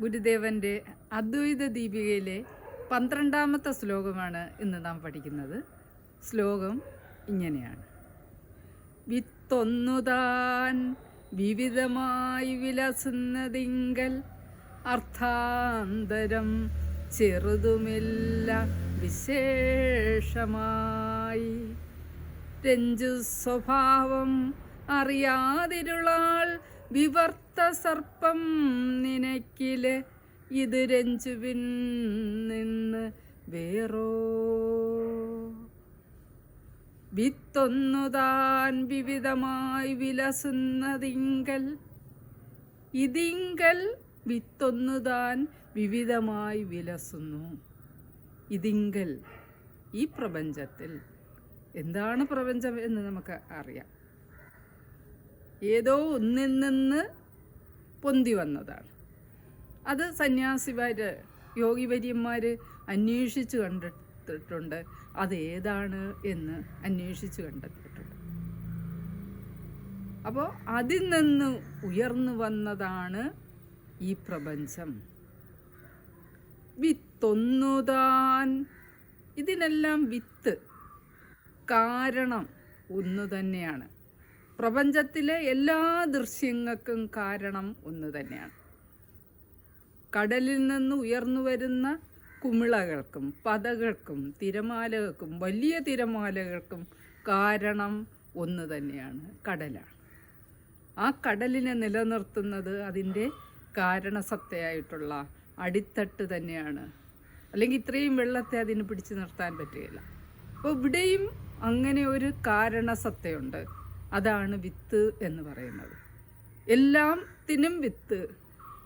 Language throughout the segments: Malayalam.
ഗുരുദേവന്റെ അദ്വൈത ദീപികയിലെ പന്ത്രണ്ടാമത്തെ ശ്ലോകമാണ് ഇന്ന് നാം പഠിക്കുന്നത്. ശ്ലോകം ഇങ്ങനെയാണ്. വിത്തൊന്നുതാൻ വിവിധമായി വിലസുന്നതിങ്കൽ അർത്ഥാന്തരം ചെറുതുമില്ല വിശേഷമായി. രഞ്ജു സ്വഭാവം അറിയാതിരുളാൾ വിവർത്ത സർപ്പം നിനക്കിൽ ഇത് രഞ്ജുവിൻ നിന്ന് വേറോ? വിത്തൊന്നുതാൻ വിവിധമായി വിലസുന്നതിങ്കൽ ഇതിങ്കൽ വിത്തൊന്നുതാൻ വിവിധമായി വിലസുന്നു. ഇതിങ്കൽ ഈ പ്രപഞ്ചത്തിൽ എന്താണ് പ്രപഞ്ചം എന്ന് നമുക്ക് അറിയാം. ഏതോ ഒന്നിൽ നിന്ന് പൊന്തി വന്നതാണ്. അത് സന്യാസിമാർ യോഗിവര്യന്മാർ അന്വേഷിച്ച് കണ്ടെത്തിയിട്ടുണ്ട് അത് ഏതാണ് എന്ന് അന്വേഷിച്ച് കണ്ടെത്തിയിട്ടുണ്ട്. അപ്പോൾ അതിൽ നിന്ന് ഉയർന്നു വന്നതാണ് ഈ പ്രപഞ്ചം. വിത്തൊന്നുതാൻ ഇതിനെല്ലാം വിത്ത് കാരണം ഒന്ന് തന്നെയാണ്. പ്രപഞ്ചത്തിലെ എല്ലാ ദൃശ്യങ്ങൾക്കും കാരണം ഒന്ന് തന്നെയാണ്. കടലിൽ നിന്ന് ഉയർന്നു വരുന്ന കുമിളകൾക്കും പതകൾക്കും തിരമാലകൾക്കും വലിയ തിരമാലകൾക്കും കാരണം ഒന്ന് തന്നെയാണ് കടലാണ്. ആ കടലിനെ നിലനിർത്തുന്നത് അതിന്റെ കാരണസത്തയായിട്ടുള്ള അടിത്തട്ട് തന്നെയാണ്. അല്ലെങ്കിൽ ഇത്രയും വെള്ളത്തെ അതിന് പിടിച്ചു നിർത്താൻ പറ്റുകയില്ല. അപ്പോൾ ഇവിടെയും അങ്ങനെ ഒരു കാരണസത്തയുണ്ട്. അതാണ് വിത്ത് എന്ന് പറയുന്നത്. എല്ലാത്തിനും വിത്ത്.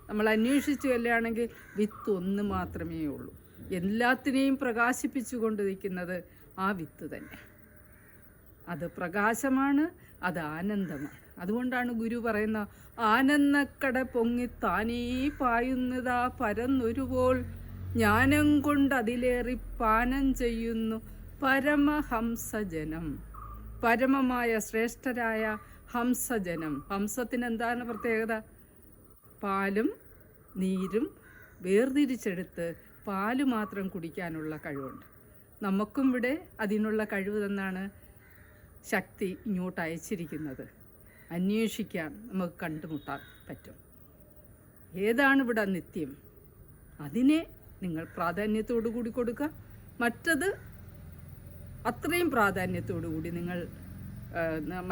നമ്മൾ അന്വേഷിച്ചു വരികയാണെങ്കിൽ വിത്ത് ഒന്ന് മാത്രമേ ഉള്ളൂ. എല്ലാത്തിനെയും പ്രകാശിപ്പിച്ചു കൊണ്ടിരിക്കുന്നത് ആ വിത്ത് തന്നെ. അത് പ്രകാശമാണ് അത് ആനന്ദമാണ്. അതുകൊണ്ടാണ് ഗുരു പറയുന്ന ആനന്ദക്കട പൊങ്ങി താനേ പായുന്നതാ പരന്നൊരുപോൾ ജ്ഞാനം കൊണ്ട് അതിലേറി പാനം ചെയ്യുന്നു പരമഹംസജനം. പരമമായ ശ്രേഷ്ഠരായ ഹംസജനം. ഹംസത്തിന് എന്താണ് പ്രത്യേകത? പാലും നീരും വേർതിരിച്ചെടുത്ത് പാൽ മാത്രം കുടിക്കാനുള്ള കഴിവുണ്ട്. നമുക്കും ഇവിടെ അതിനുള്ള കഴിവ് തന്നാണ് ശക്തി ഇങ്ങോട്ട് അയച്ചിരിക്കുന്നത്. അന്വേഷിക്കാൻ നമുക്ക് കണ്ടുമുട്ടാൻ പറ്റും. ഏതാണ് ഇവിടെ നിത്യം? അതിനെ നിങ്ങൾ പ്രാധാന്യത്തോടു കൂടി കൊടുക്കുക. മറ്റത് അത്രയും പ്രാധാന്യത്തോടു കൂടി നിങ്ങൾ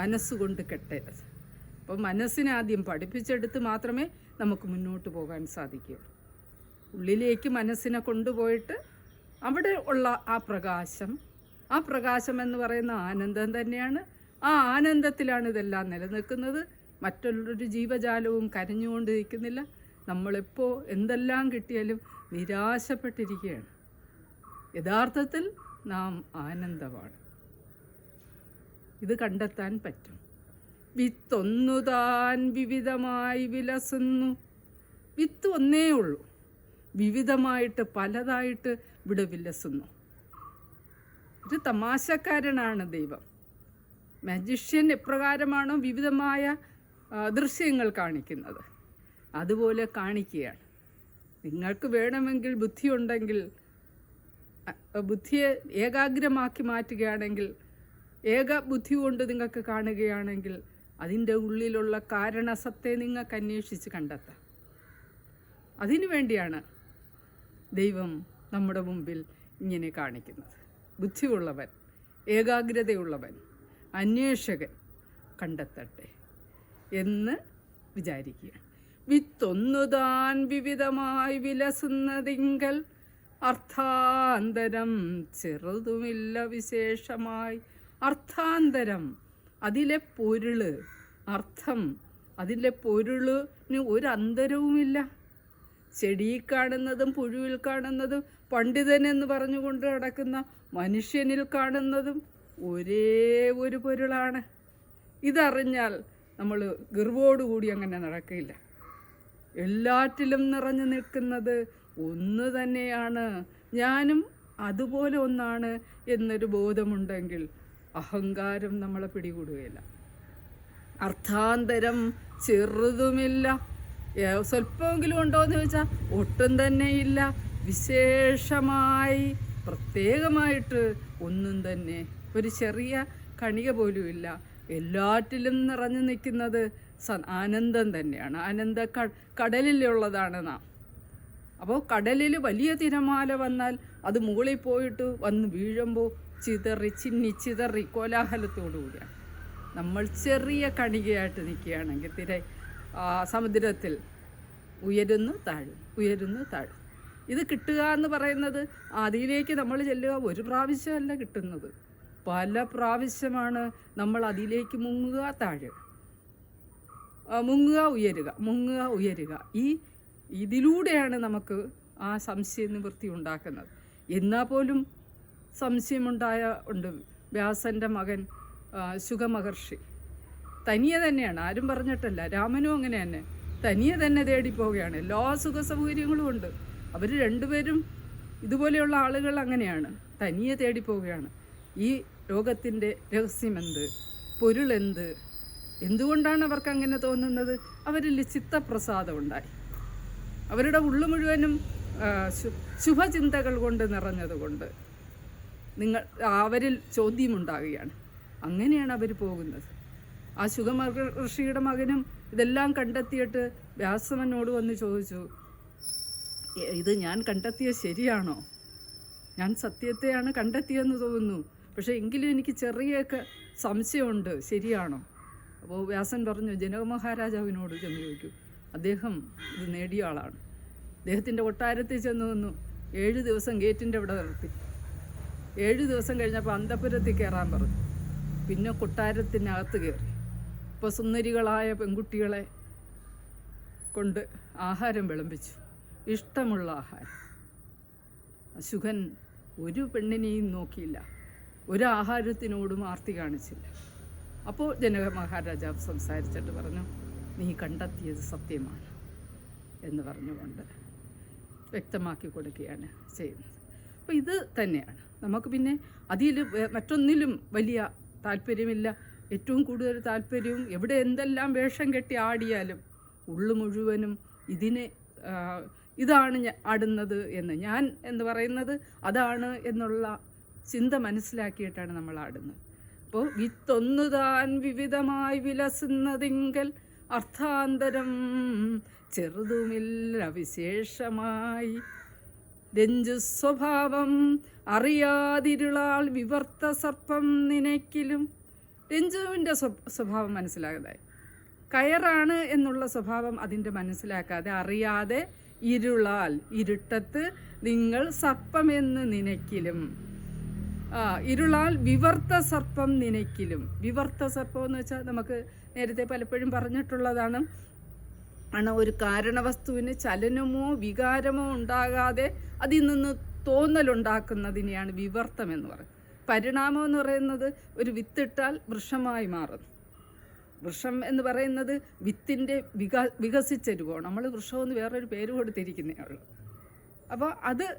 മനസ്സുകൊണ്ട് കെട്ടരുത് അപ്പോൾ മനസ്സിനെ ആദ്യം പഠിപ്പിച്ചെടുത്ത് മാത്രമേ നമുക്ക് മുന്നോട്ട് പോകാൻ സാധിക്കുകയുള്ളൂ. ഉള്ളിലേക്ക് മനസ്സിനെ കൊണ്ടുപോയിട്ട് അവിടെ ഉള്ള ആ പ്രകാശം ആ പ്രകാശം എന്ന് പറയുന്ന ആനന്ദം തന്നെയാണ്. ആ ആനന്ദത്തിലാണ് ഇതെല്ലാം നിലനിൽക്കുന്നത്. മറ്റുള്ളൊരു ജീവജാലവും കരഞ്ഞുകൊണ്ടിരിക്കുന്നില്ല. നമ്മളിപ്പോൾ എന്തെല്ലാം കിട്ടിയാലും നിരാശപ്പെട്ടിരിക്കുകയാണ്. യഥാർത്ഥത്തിൽ നാം ആനന്ദമാണ് ഇത് കണ്ടെത്താൻ പറ്റും. വിത്തൊന്നുതാൻ വിവിധമായി വിലസുന്നു. വിത്ത് ഒന്നേ ഉള്ളൂ. വിവിധമായിട്ട് പലതായിട്ട് ഇവിടെ വിലസുന്നു. ഒരു തമാശക്കാരനാണ് ദൈവം. മജിഷ്യൻ എപ്രകാരമാണോ വിവിധമായ ദൃശ്യങ്ങൾ കാണിക്കുന്നത്. അതുപോലെ കാണിക്കുകയാണ്. നിങ്ങൾക്ക് വേണമെങ്കിൽ ബുദ്ധിയുണ്ടെങ്കിൽ ബുദ്ധിയെ ഏകാഗ്രമാക്കി മാറ്റുകയാണെങ്കിൽ ഏക ബുദ്ധി കൊണ്ട് നിങ്ങൾക്ക് കാണുകയാണെങ്കിൽ അതിന്റെ ഉള്ളിലുള്ള കാരണസത്തെ നിങ്ങൾക്ക് അന്വേഷിച്ച് കണ്ടെത്താം. അതിനു വേണ്ടിയാണ് ദൈവം നമ്മുടെ മുമ്പിൽ ഇങ്ങനെ കാണിക്കുന്നത്. ബുദ്ധിയുള്ളവൻ ഏകാഗ്രതയുള്ളവൻ അന്വേഷകൻ കണ്ടെത്തട്ടെ എന്ന് വിചാരിക്കുക വിത്തൊന്നുതാൻ വിവിധമായി വിലസുന്നതിങ്കൽ അർത്ഥാന്തരം ചെറുതുമില്ല വിശേഷമായി. അർത്ഥാന്തരം അതിലെ പൊരുൾ അർത്ഥം അതിലെ പൊരുളിന് ഒരു അന്തരവുമില്ല ചെടിയിൽ കാണുന്നതും പുഴുവിൽ കാണുന്നതും പണ്ഡിതൻ എന്ന് പറഞ്ഞുകൊണ്ട് നടക്കുന്ന മനുഷ്യനിൽ കാണുന്നതും ഒരേ ഒരു പൊരുളാണ്. ഇതറിഞ്ഞാൽ നമ്മൾ ഗർവോടുകൂടി അങ്ങനെ നടക്കില്ല. എല്ലാറ്റിലും നിറഞ്ഞു നിൽക്കുന്നത് ഒന്ന് തന്നെയാണ്. ഞാനും അതുപോലെ ഒന്നാണ് എന്നൊരു ബോധമുണ്ടെങ്കിൽ അഹങ്കാരം നമ്മളെ പിടികൂടുകയില്ല. അർത്ഥാന്തരം ചെറുതുമില്ല. സ്വല്പമെങ്കിലും ഉണ്ടോ എന്ന് ചോദിച്ചാൽ ഒട്ടും തന്നെ ഇല്ല വിശേഷമായി പ്രത്യേകമായിട്ട് ഒന്നും തന്നെ. ഒരു ചെറിയ കണിക പോലും ഇല്ല എല്ലാറ്റിലും നിറഞ്ഞു നിൽക്കുന്നത് ആനന്ദം തന്നെയാണ്. ആനന്ദ കടലിലുള്ളതാണ് നാം. അപ്പോൾ കടലിൽ വലിയ തിരമാല വന്നാൽ അത് മുകളിൽ പോയിട്ട് വന്ന് വീഴുമ്പോൾ ചിതറി ചിന്നി ചിതറി കോലാഹലത്തോടു കൂടിയാണ്. നമ്മൾ ചെറിയ കണികയായിട്ട് നിൽക്കുകയാണെങ്കിൽ തിര സമുദ്രത്തിൽ ഉയരുന്നു താഴും ഉയരുന്നു താഴും. ഇത് കിട്ടുക എന്ന് പറയുന്നത് അതിലേക്ക് നമ്മൾ ചെല്ലുക ഒരു പ്രാവശ്യമല്ല കിട്ടുന്നത്. പല പ്രാവശ്യമാണ് നമ്മൾ അതിലേക്ക് മുങ്ങുക താഴുക. ആ, മുങ്ങുക ഉയരുക മുങ്ങുക ഉയരുക. ഈ ഇതിലൂടെയാണ് നമുക്ക് ആ സംശയ നിവൃത്തി ഉണ്ടാക്കുന്നത്. എന്നാൽ പോലും സംശയമുണ്ടായ ഉണ്ട് വ്യാസന്റെ മകൻ സുഖമഹർഷി. തനിയെ തന്നെയാണ് ആരും പറഞ്ഞിട്ടല്ല രാമനും അങ്ങനെ തന്നെ. തനിയെ തന്നെ തേടി പോവുകയാണ് എല്ലാ സുഖ സൗകര്യങ്ങളും ഉണ്ട്. അവർ രണ്ടുപേരും ഇതുപോലെയുള്ള ആളുകൾ അങ്ങനെയാണ്. തനിയെ തേടി പോവുകയാണ് ഈ രോഗത്തിന്റെ രഹസ്യമെന്ത് പൊരുളെന്ത് എന്തുകൊണ്ടാണ് അവർക്ക് അങ്ങനെ തോന്നുന്നത്? അവരിൽ ചിത്തപ്രസാദം ഉണ്ടായി. അവരുടെ ഉള്ളു മുഴുവനും ശുഭചിന്തകൾ കൊണ്ട് നിറഞ്ഞതുകൊണ്ട് നിങ്ങൾ അവരിൽ ചോദ്യമുണ്ടാകുകയാണ് അങ്ങനെയാണ് അവർ പോകുന്നത്. ആ ശുഗമഹർഷിയുടെ മകനും ഇതെല്ലാം കണ്ടെത്തിയിട്ട് വ്യാസമനോട് വന്ന് ചോദിച്ചു ഇത് ഞാൻ കണ്ടെത്തിയത് ശരിയാണോ? ഞാൻ സത്യത്തെയാണ് കണ്ടെത്തിയെന്ന് തോന്നുന്നു. പക്ഷേ എങ്കിലും എനിക്ക് ചെറിയൊക്കെ സംശയമുണ്ട്. ശരിയാണോ? അപ്പോൾ വ്യാസൻ പറഞ്ഞു ജനക മഹാരാജാവിനോട് ചെന്ന് ചോദിക്കൂ. അദ്ദേഹം ഇത് നേടിയ ആളാണ്. അദ്ദേഹത്തിന്റെ കൊട്ടാരത്തിൽ ചെന്ന് നിന്നു. ഏഴ് ദിവസം ഗേറ്റിന്റെ അവിടെ നിർത്തി. ഏഴ് ദിവസം കഴിഞ്ഞപ്പോൾ അന്തപുരത്തിൽ കയറാൻ പറഞ്ഞു. പിന്നെ കൊട്ടാരത്തിനകത്ത് കയറി ഇപ്പോൾ സുന്ദരികളായ പെൺകുട്ടികളെ കൊണ്ട് ആഹാരം വിളമ്പിച്ചു. ഇഷ്ടമുള്ള ആഹാരം. അശുഖൻ ഒരു പെണ്ണിനെയും നോക്കിയില്ല. ഒരു ആഹാരത്തിനോടും ആർത്തി കാണിച്ചില്ല. അപ്പോൾ ജനക മഹാരാജാവ് സംസാരിച്ചിട്ട് പറഞ്ഞു നീ കണ്ടെത്തിയത് സത്യമാണ് എന്ന് പറഞ്ഞുകൊണ്ട് വ്യക്തമാക്കി കൊടുക്കുകയാണ് ചെയ്യുന്നത്. അപ്പോൾ ഇത് തന്നെയാണ്. നമുക്ക് പിന്നെ അതിൽ മറ്റൊന്നിലും വലിയ താല്പര്യമില്ല. ഏറ്റവും കൂടുതൽ താല്പര്യവും എവിടെ എന്തെല്ലാം വേഷം കെട്ടി ആടിയാലും ഉള്ളു മുഴുവനും ഇതിനെ ഇതാണ് ആടുന്നത് എന്ന് ഞാൻ എന്ന് പറയുന്നത് അതാണ് എന്നുള്ള ചിന്ത മനസ്സിലാക്കിയിട്ടാണ് നമ്മൾ ആടുന്നത്. അപ്പോൾ വിത്തൊന്നു താൻ വിവിധമായി വിലസുന്നതിങ്കൽ അർത്ഥാന്തരം. ചെറുതുമില്ല വിശേഷമായി രഞ്ജു സ്വഭാവം അറിയാതിരുളാൾ വിവർത്ത സർപ്പം നിനക്കിലും. രഞ്ജുവിന്റെ സ്വഭാവം മനസ്സിലാകാതായി. കയറാണ് എന്നുള്ള സ്വഭാവം അതിന്റെ മനസ്സിലാക്കാതെ അറിയാതെ ഇരുളാൽ ഇരുട്ടത്ത് നിങ്ങൾ സർപ്പമെന്ന് നിനക്കിലും. ഇരുളാൽ വിവർത്ത സർപ്പം നിനക്കിലും. വിവർത്ത സർപ്പം എന്ന് വെച്ചാൽ നമുക്ക് നേരത്തെ പലപ്പോഴും പറഞ്ഞിട്ടുള്ളതാണ്. ആണ് ഒരു കാരണവസ്തുവിന് ചലനമോ വികാരമോ ഉണ്ടാകാതെ അതിൽ നിന്ന് തോന്നലുണ്ടാക്കുന്നതിനെയാണ് വിവർത്തം എന്ന് പറയുന്നത്. പരിണാമം എന്ന് പറയുന്നത് ഒരു വിത്തിട്ടാൽ വൃക്ഷമായി മാറുന്നു. വൃക്ഷം എന്ന് പറയുന്നത് വിത്തിന്റെ വിക വികസിച്ച രൂപമാണ്. നമ്മൾ വൃക്ഷമെന്ന് വേറൊരു പേര് കൊടുത്തിരിക്കുന്നേ ഉള്ളൂ. അപ്പോൾ അത്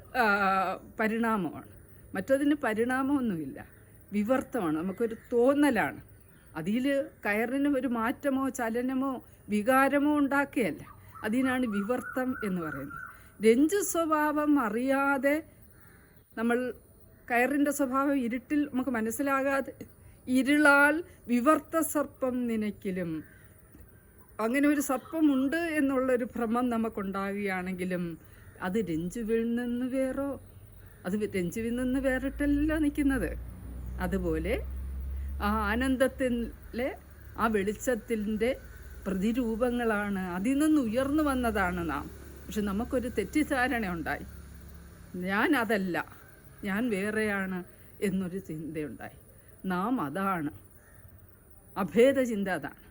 പരിണാമമാണ്. മറ്റതിന് പരിണാമമൊന്നുമില്ല. വിവർത്തമാണ്. നമുക്കൊരു തോന്നലാണ്. അതിൽ കയറിന് ഒരു മാറ്റമോ ചലനമോ വികാരമോ ഉണ്ടാക്കുകയല്ല അതിനാണ് വിവർത്തം എന്ന് പറയുന്നത്. രഞ്ജു സ്വഭാവം അറിയാതെ നമ്മൾ കയറിന്റെ സ്വഭാവം ഇരുട്ടിൽ നമുക്ക് മനസ്സിലാകാതെ ഇരുളാൽ വിവർത്ത സർപ്പം നിനക്കിലും അങ്ങനെ ഒരു സർപ്പമുണ്ട് എന്നുള്ളൊരു ഭ്രമം നമുക്കുണ്ടാകുകയാണെങ്കിലും അത് രഞ്ജുവിൽ നിന്ന് വേറോ? അത് രഞ്ജുവിൽ നിന്ന് വേറിട്ടല്ല നിൽക്കുന്നത്. അതുപോലെ ആ ആനന്ദത്തിലെ ആ വെളിച്ചത്തിന്റെ പ്രതിരൂപങ്ങളാണ്. അതിൽ നിന്ന് ഉയർന്നു വന്നതാണ് നാം. പക്ഷെ നമുക്കൊരു തെറ്റിദ്ധാരണ ഉണ്ടായി. ഞാൻ അതല്ല ഞാൻ വേറെയാണ് എന്നൊരു ചിന്തയുണ്ടായി. നാം അതാണ്. അഭേദ ചിന്ത അതാണ്.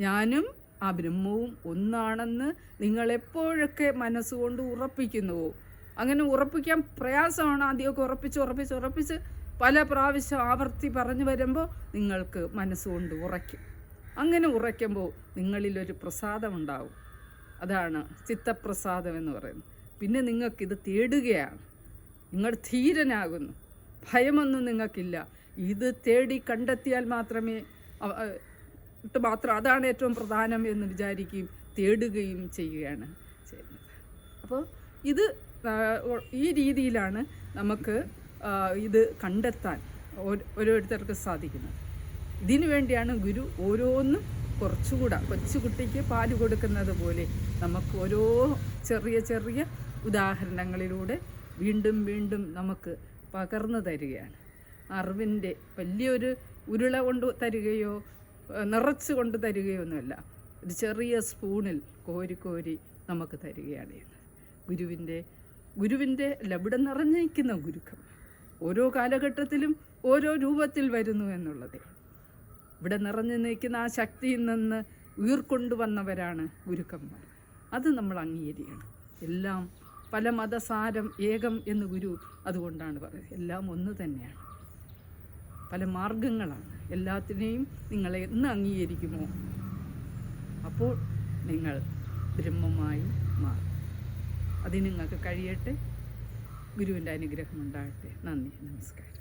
ഞാനും ആ ബ്രഹ്മവും ഒന്നാണെന്ന് നിങ്ങളെപ്പോഴൊക്കെ മനസ്സുകൊണ്ട് ഉറപ്പിക്കുന്നുവോ അങ്ങനെ ഉറപ്പിക്കാൻ പ്രയാസമാണ്. ആദ്യമൊക്കെ ഉറപ്പിച്ച് ഉറപ്പിച്ച് ഉറപ്പിച്ച് പല പ്രാവശ്യം ആവർത്തി പറഞ്ഞു വരുമ്പോൾ നിങ്ങൾക്ക് മനസ്സുകൊണ്ട് ഉറയ്ക്കും. അങ്ങനെ ഉറയ്ക്കുമ്പോൾ നിങ്ങളിലൊരു പ്രസാദം ഉണ്ടാവും അതാണ് ചിത്തപ്രസാദം എന്ന് പറയുന്നത്. പിന്നെ നിങ്ങൾക്കിത് തേടുകയാണ്. നിങ്ങൾ ധീരനാകുന്നു. ഭയമൊന്നും നിങ്ങൾക്കില്ല. ഇത് തേടി കണ്ടെത്തിയാൽ മാത്രമേ മാത്രം അതാണ് ഏറ്റവും പ്രധാനം എന്ന് വിചാരിക്കുകയും തേടുകയും ചെയ്യുകയാണ് ചെയ്യുന്നത്. അപ്പോൾ ഇത് ഈ രീതിയിലാണ് നമുക്ക് ഇത് കണ്ടെത്താൻ ഓരോ- ഓരോരുത്തർക്ക് സാധിക്കുന്നത് ഇതിനു വേണ്ടിയാണ് ഗുരു ഓരോന്നും കുറച്ചുകൂടെ കൊച്ചുകുട്ടിക്ക് പാൽ കൊടുക്കുന്നത് പോലെ നമുക്ക് ഓരോ ചെറിയ ചെറിയ ഉദാഹരണങ്ങളിലൂടെ വീണ്ടും വീണ്ടും നമുക്ക് പകർന്നു തരികയാണ്. അറിവിന്റെ വലിയൊരു ഉരുള കൊണ്ട് തരികയോ നിറച്ച് കൊണ്ട് തരികയോ ഒന്നുമല്ല. ഒരു ചെറിയ സ്പൂണിൽ കോരി കോരി നമുക്ക് തരികയാണ് ഗുരുവിന്റെ ഗുരുവിന്റെ ലബിടം നിറഞ്ഞിരിക്കുന്ന ഗുരുക്കം ഓരോ കാലഘട്ടത്തിലും ഓരോ രൂപത്തിൽ വരുന്നു എന്നുള്ളത്. ഇവിടെ നിറഞ്ഞു നിൽക്കുന്ന ആ ശക്തിയിൽ നിന്ന് ഉയർക്കൊണ്ടുവന്നവരാണ് ഗുരുക്കന്മാർ. അത് നമ്മൾ അംഗീകരിക്കണം. എല്ലാം പല മതസാരം ഏകം എന്ന് ഗുരു അതുകൊണ്ടാണ് പറയുന്നത്. എല്ലാം ഒന്ന് തന്നെയാണ്. പല മാർഗങ്ങളാണ്. എല്ലാത്തിനെയും നിങ്ങളെ എന്ന് അംഗീകരിക്കുമോ? അപ്പോൾ നിങ്ങൾ ബ്രഹ്മമായി മാറും. അത് നിങ്ങൾക്ക് കഴിയട്ടെ. ഗുരുവിന്റെ അനുഗ്രഹം ഉണ്ടാകട്ടെ നന്ദി. നമസ്കാരം.